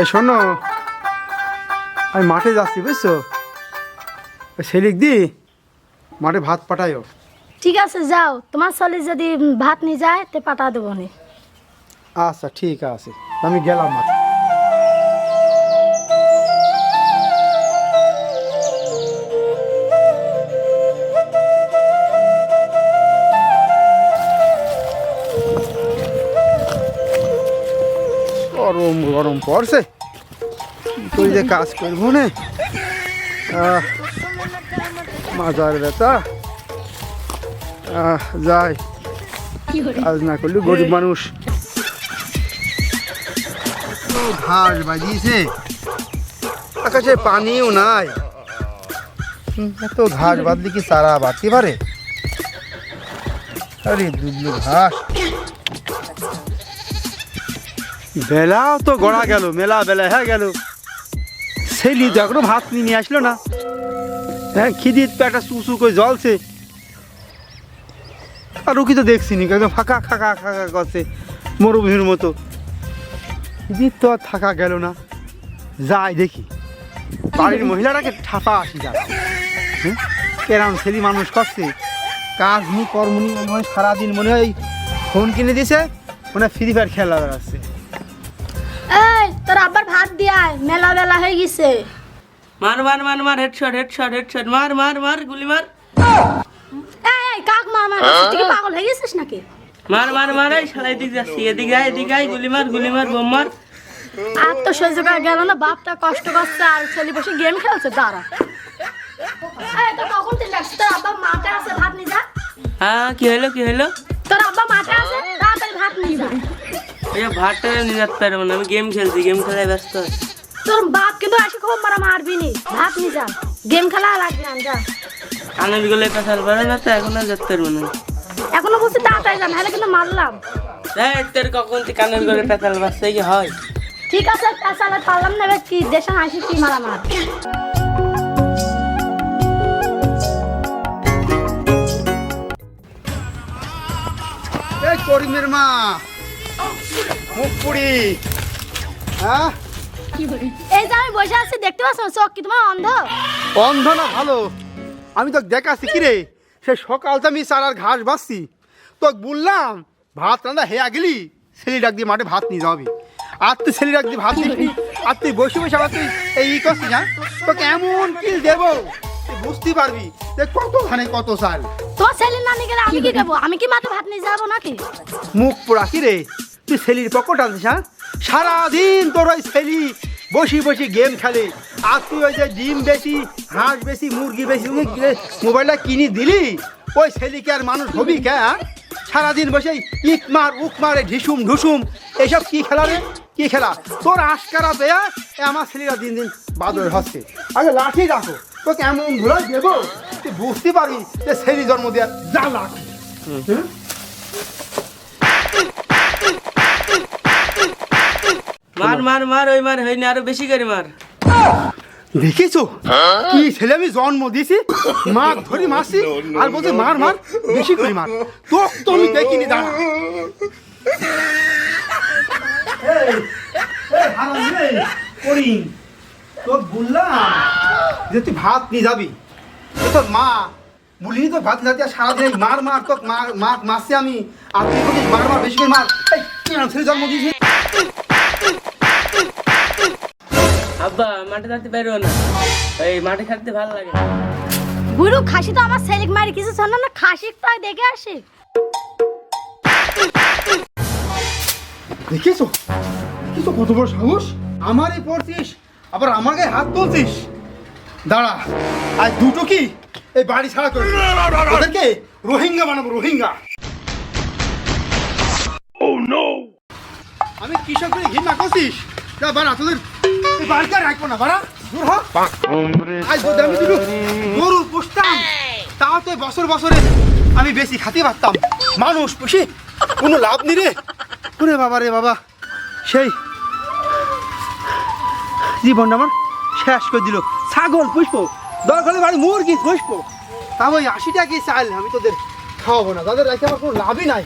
এই শোনো আমি মাঠে যাচ্ছি বুঝছ? সেলিক দি মাঠে ভাত পাঠাইও। ঠিক আছে যাও। তোমার ছেলে যদি ভাত নিয়ে যায় তে পাঠা দেবো আচ্ছা ঠিক আছে। আমি গেলাম মাঠে। গরম গরম পড়ছে। তুই যে কাজ করব না। আহ, মাজার ব্যথা আহ, যাই। কাজ না করলে গরিব মানুষ। ঘাস বাজিয়েছে। আকাশে পানিও নাই। এত ঘাস বাদলে কি সারা বাড়তে পারে? আরে দুবলো ঘাস। বেলাও তো গড়া গেল, মেলা বেলা হ্যাঁ গেল। ছেলি তো এখনও ভাত নিয়ে আসলো না। হ্যাঁ খিদির পেটা চুচু করে জলছে আর ওকে তো দেখছি নি, একদম ফাঁকা ফাঁকা ফাঁকা করছে, মরুভূমির মতো। খিদির তো আর থাকা গেল না। যাই দেখি, বাড়ির মহিলাটাকে ঠাপা আসি যা কেরাম ছেলে মানুষ করছে। কাজ নি কর্ম নি মনে হয় সারাদিন মনে হয় ফোন কিনে দিছে মনে হয় ফ্রি ফায়ার খেলা বেড়াচ্ছে। তোর আবার ভাত দিয়ায় মেলা বেলা হয়ে গেছে। মার মার মার মার হেডশট হেডশট হেডশট মার মার মার গুলি মার। এই কাক মা আমার তুই কি পাগল হয়ে গেছিস নাকি? মার মার মার এই শালা এদিকে যাচ্ছি এদিকে আয় এদিকে আয় গুলি মার গুলি মার বোম মার। আর তো সহ্য করা গেল না বাপটা কষ্ট করছে আর ছেলে বসে গেম খেলছে দাঁড়া। এই তো কখন তুই লাগছিস তোর আব্বা মাঠে আছে ভাত নিয়ে যা। হ্যাঁ কি হলো কি হলো? তোর আব্বা মাঠে আছে তাড়াতাড়ি ভাত নিয়ে যা। ওই ভাতটা নিয়ে যেতে পারব না আমি গেম খেলছি গেম খেলায় ব্যস্ত তোর বাপ কিন্তু আসে খুব মারা মারবি নি। ভাত নিয়ে যা গেম খেলা লাগবে না যা। কানেরগুলো পেশাল পারে না তো এখন যেতে পারব না। এখনও বলছি তাড়াতাড়ি যা নাহলে কিন্তু মারলাম। এই তোর কখন তুই কানেরগুলো পেশাল বাজছে কি হয়। ঠিক আছে পেশালে পারলাম না এবার কি দেশে আসি কি মারা মার। করিমের মা মুখ পুরি হ্যাঁ? এই যে আমি বসে আছি দেখতে পাচ্ছ চোখ কি তোমার অন্ধ? অন্ধ না ভালো? আমি তো দেখাচ্ছি কি রে? সে সকাল তো আমি চারার ঘাস বাঁচছি তো বললাম ভাত রান্না হেয়া গেলি? ছেলে ডাক দিয়ে মাঠে ভাত নিয়ে যাবি। আর তুই ছেলে ডাক দিয়ে ভাত দিবি আর তুই বসে বসে আবার তুই এই ই করছিস হ্যাঁ? তোকে এমন কিল দেবো তুই বুঝতে পারবি যে কতখানে কত সাল। তোমার ছেলে না নিয়ে গেলে আমি কি খাব আমি কি মাঠে ভাত নিয়ে যাব নাকি? মুখ পোড়া কি রে? তুই ছেলির পকেট আনছিস হ্যাঁ? সারাদিন তোর ওই ছেলি বসি বসি গেম খেলে। আর তুই ওই যে ডিম বেশি, হাঁস বেশি, মুরগি বেশি মোবাইলটা কিনে দিলি, ওই ছেলিকে আর মানুষ হবি কে হ্যাঁ? সারাদিন বসে ইক মার মারে, ঢিসুম, ঢুসুম এইসব কি খেলা রে? কি খেলা? তোর আশকারা এ আমার ছেলেরা দিন দিন বাদর হচ্ছে। আগে লাঠি রাখো, তোকে এমন ধুলাই দেবো তুই বুঝতে পারবি যে ছেলে জন্ম দেওয়ার যা লাঠি? মার মার মার ওই মার হয়নি আরও বেশি করে মার দেখেছ কি ছেলে আমি জন্ম দিয়েছি মার ধরি মারছি আর বলছে মার মার বেশি করে মার তো তো আমি দেখিনি দাঁড়া করিম, তোর বললাম যে তুই ভাত নিয়ে যাবি তো তোর মা বলিনি তো ভাত নিয়ে সারাদিন মার মার তোর মার মার মারছি আমি আর তুই বলিস মার মার বেশি করে মার ছেলে জন্ম দিয়েছি আব্বা মাঠে থাকতে পারব না। এই মাঠে থাকতে ভালো লাগে না। বুড়ো খাসি তো আমার ছেলে মারি কিছু শোনো না খাসি তাই দেখে আসি। দেখেছ দেখেছ কত বড় সাহস? আমারই পড়ছিস আবার আমার গায়ে হাত তুলছিস? দাঁড়া আর দুটো কি? এই বাড়ি ছাড়া করে। ওদেরকে রোহিঙ্গা বানাবো রোহিঙ্গা। আমি কৃষকদের ঘৃণা করছিস? যা বাড়া তোদের আমি বেশি খাতে পারতাম। মানুষ পুষে, কোনো লাভ নেই রে। ওরে বাবা রে বাবা। সেই জীবনটা আমার শেষ করে দিল। ছাগল পুষবো, দরকার বাড়ি মুরগি পুষবো। তা ওই আশি টাকা চাল, আমি তোদের খাওয়াবো না। তাদের রাখতে আমার কোনো লাভই নাই।